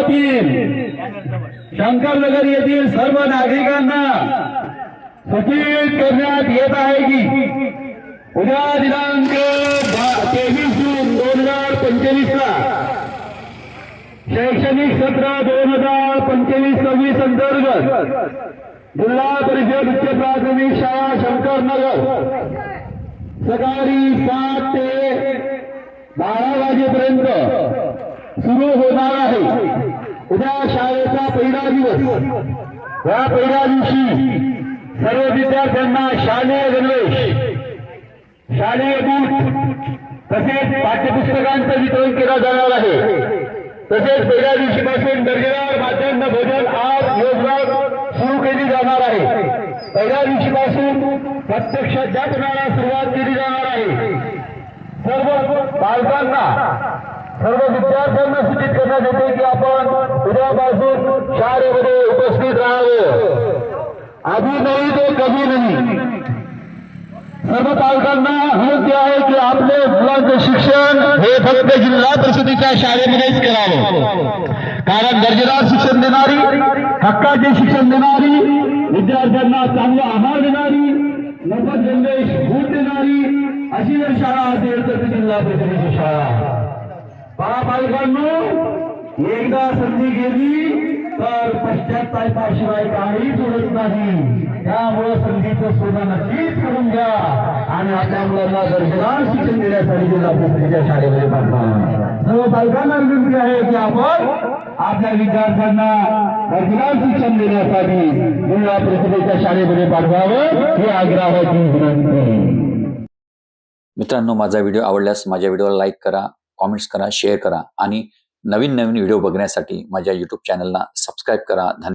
शहरातील शंकरनगर येथील सर्व नागरिकांना सूचित करण्यात येत आहे की उद्या दिनांक तेवीस जून दोन हजार पंचवीस ला शैक्षणिक सत्र दोन हजार पंचवीस सव्वीस अंतर्गत जिल्हा परिषद उच्च प्राथमिक शाळा शंकरनगर सकाळी सात ते बारा वाजेपर्यंत सुरू होणार आहे. उद्या शाळेचा पहिला दिवस. या पहिल्या दिवशी सर्व विद्यार्थ्यांना शालेय गणवेश शालेय बूट तसेच पाठ्यपुस्तकांचं वितरण केलं जाणार आहे. तसेच पहिल्या दिवशीपासून दर्जेदार माध्यान्ह भोजन आज योजना सुरू केली जाणार आहे. पहिल्या दिवशीपासून प्रत्यक्ष जातनाला सुरुवात केली जाणार आहे. सर्व पालकांना सर्व विद्यार्थ्यांना सूचित करण्यात येते की आपण उद्यापासून शाळेमध्ये उपस्थित राहावे. आधी नाही ते कधी नाही. सर्व पालकांना विनंती आहे की आपले मुलांचं शिक्षण हे फक्त जिल्हा परिषदेच्या शाळेमध्येच करावं. कारण दर्जेदार शिक्षण देणारी हक्काचे शिक्षण देणारी विद्यार्थ्यांना चांगला आहार देणारी मोफत गणवेश बूट देणारी अशी जर शाळा असेल तर ती जिल्हा परिषदेची शाळा मित्रांनो एकदा संधी गेली तर पश्चातापाशिवाय काही सोडत नाही. त्यामुळं संधीचं सोनं नक्कीच करून घ्या. आणि आपल्या मुलांना दर्जेदार शिक्षण देण्यासाठी जिल्हा परिषदेच्या शाळेमध्ये पाठवा. सर्व पालकांना विनंती आहे की आपण आपल्या विद्यार्थ्यांना दर्जेदार शिक्षण देण्यासाठी जिल्हा परिषदेच्या शाळेमध्ये पाठवावं हे आग्रहाची विनंती. मित्रांनो माझा व्हिडिओ आवडल्यास माझ्या व्हिडिओला लाईक करा कॉमेंट्स करा शेअर करा आणि नवीन नवीन व्हिडिओ बघण्यासाठी माझ्या यूट्यूब चॅनलला सबस्क्राईब करा. धन्यवाद.